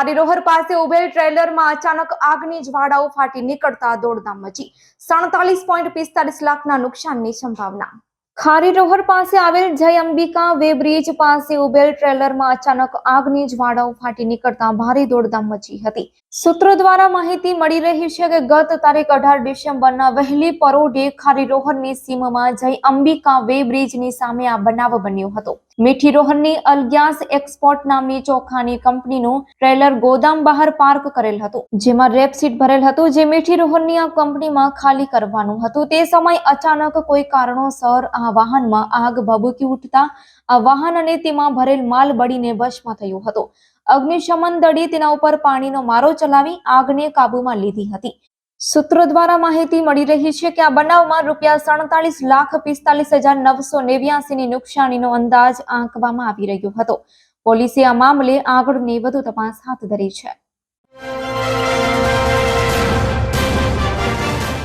ખારીરોહર પાસે ઉભેલ ટ્રેલરમાં અચાનક આગની જ્વાળાઓ ફાટી નીકળતા દોડધામ મચી. સડતાલીસ પોઈન્ટ પિસ્તાલીસ લાખના નુકસાનની સંભાવના. ખારીરોહર પાસે આવેલ જય અંબિકા વે બ્રિજ પાસે ઉભેલ ટ્રેલરમાં અચાનક આગની જ્વાળાઓ ફાટી નીકળતા ભારે દોડધામ મચી હતી. સૂત્રો દ્વારા માહિતી મળી રહી છે કે ગત તારીખ અઢાર ડિસેમ્બરના વહેલી પરોઢે ખારીરોહરની સીમમાં જય અંબિકા વે બ્રિજની સામે આ બનાવ બન્યો હતો. મીઠી રોહનની અલગ્યાસ એક્સપોર્ટ નામની ચોખાની કંપનીનું ટ્રેલર ગોદામ બહાર પાર્ક કરેલ હતું, જેમાં રેપસીટ ભરેલ હતું, જે મીઠી રોહનની આ કંપનીમાં ખાલી કરવાનું હતું. તે સમય અચાનક કોઈ કારણોસર આ વાહનમાં આગ ભભૂકી ઉઠતા આ વાહન અને તેમાં ભરેલ માલ બળીને ભસ્મ થયો હતો. અગ્નિશમન દળે તેના ઉપર પાણીનો મારો ચલાવી આગને કાબૂમાં લીધી હતી. સૂત્રો દ્વારા માહિતી મળી રહી છે કે આ બનાવમાં રૂપિયા સડતાલીસ લાખ પિસ્તાલીસ હજાર નવસો નેવ્યાસીની નુકસાનીનો અંદાજ આંકવામાં આવી રહ્યો હતો. પોલીસે આ મામલે આગળની વધુ તપાસ હાથ ધરી છે.